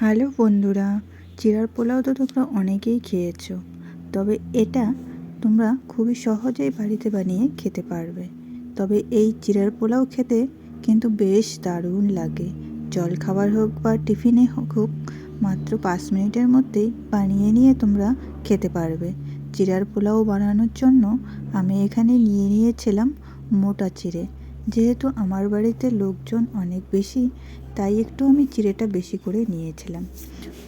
Hello বন্ধুরা, চিরার পোলাও তো তোমরা অনেকেই খেয়েছো, তবে এটা তোমরা খুবই সহজেই বাড়িতে বানিয়ে খেতে পারবে। তবে এই চিরার পোলাও খেতে কিন্তু বেশ দারুণ লাগে। জল খাবার হোক বা টিফিনে হোক মাত্র পাঁচ মিনিটের মধ্যেই বানিয়ে নিয়ে তোমরা খেতে পারবে। চিরার পোলাও বানানোর জন্য আমি এখানে নিয়ে নিয়েছিলাম মোটা চিড়ে। যেহেতু আমার বাড়িতে লোকজন অনেক বেশি, তাই একটু আমি চিড়েটা বেশি করে নিয়েছিলাম।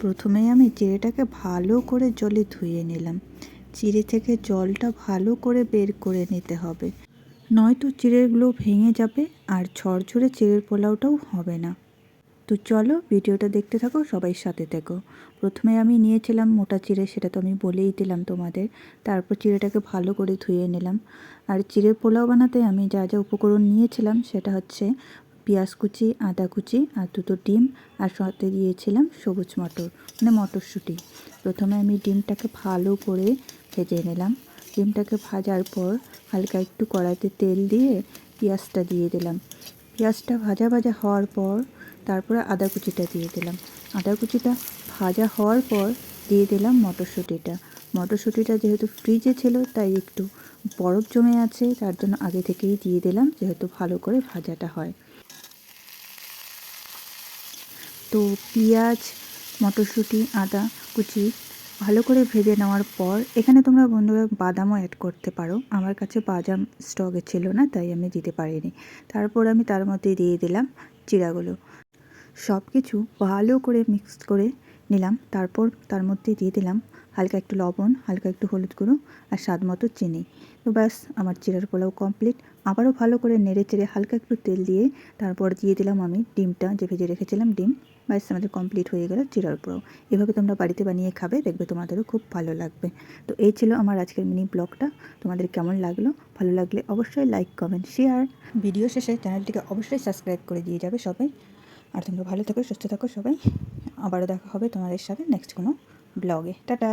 প্রথমে আমি চিড়েটাকে ভালো করে জলে ধুয়ে নিলাম। চিড়ে থেকে জলটা ভালো করে বের করে নিতে হবে। নয়তো চিড়েগুলো ভেঙে যাবে আর ঝরঝরে চিড়ের পোলাওটাও হবে না। তো চলো ভিডিওটা দেখতে থাকো, সবাই সাথে থেকো প্রথমে আমি নিয়েছিলাম মোটা চিড়ে, সেটা তো আমি বলেই দিলাম তোমাদের। তারপর চিড়েটাকে ভালো করে ধুয়ে নিলাম। আর চিড়ের পোলাও বানাতে আমি যা যা উপকরণ নিয়েছিলাম, সেটা হচ্ছে পেঁয়াজ কুচি, আদা কুচি আর দুটো ডিম, আর সাথে দিয়েছিলাম সবুজ মটর মানে মটরশুঁটি। প্রথমে আমি ডিমটাকে ভালো করে ভেজে নিলাম। ডিমটাকে ভাজার পর হালকা একটু কড়াইতে তেল দিয়ে পেঁয়াজটা দিয়ে দিলাম। পেঁয়াজটা ভাজা ভাজা হওয়ার পর তারপরে আদা কুচিটা দিয়ে দিলাম। আদা কুচিটা ভাজা হওয়ার পর দিয়ে দিলাম মটরশুঁটিটা। মটরশুঁটিটা যেহেতু ফ্রিজে ছিল, তাই একটু বরফ জমে আছে, তার জন্য আগে থেকেই দিয়ে দিলাম যেহেতু ভালো করে ভাজাটা হয়। তো পেঁয়াজ, মটরশুঁটি, আদা, কুচি ভালো করে ভেজে নেওয়ার পর এখানে তোমরা বন্ধুরা বাদামও অ্যাড করতে পারো। আমার কাছে বাদাম স্টকে ছিল না, তাই আমি দিতে পারিনি। তারপর আমি তার মধ্যে দিয়ে দিলাম চিড়াগুলো সব কিছু ভালো করে মিক্স করে নিলাম। তারপর তার মধ্যে দিয়ে দিলাম হালকা একটু লবণ, হালকা একটু হলুদ গুঁড়ো আর স্বাদ মতো চিনি। তো ব্যাস, আমার চিরার পোলাও কমপ্লিট আবারও ভালো করে নেড়ে চেড়ে হালকা একটু তেল দিয়ে তারপর দিয়ে দিলাম আমি ডিমটা, যে ভেজে রেখেছিলাম ডিম। ব্যাস, আমাদের কমপ্লিট হয়ে গেল চিরার পোলাও। এভাবে তোমরা বাড়িতে বানিয়ে খাবে, দেখবে তোমাদেরও খুব ভালো লাগবে। তো এই ছিল আমার আজকের মিনি ব্লগটা তোমাদের কেমন লাগল? ভালো লাগলে অবশ্যই লাইক কমেন্ট শেয়ার ভিডিও শেষে চ্যানেলটিকে অবশ্যই সাবস্ক্রাইব করে দিয়ে যাবে সবাই। আর তোমরা ভালো থাকো, সুস্থ থাকো সবাই। আবারও দেখা হবে তোমাদের সাথে নেক্সট কোনো ব্লগে টাটা!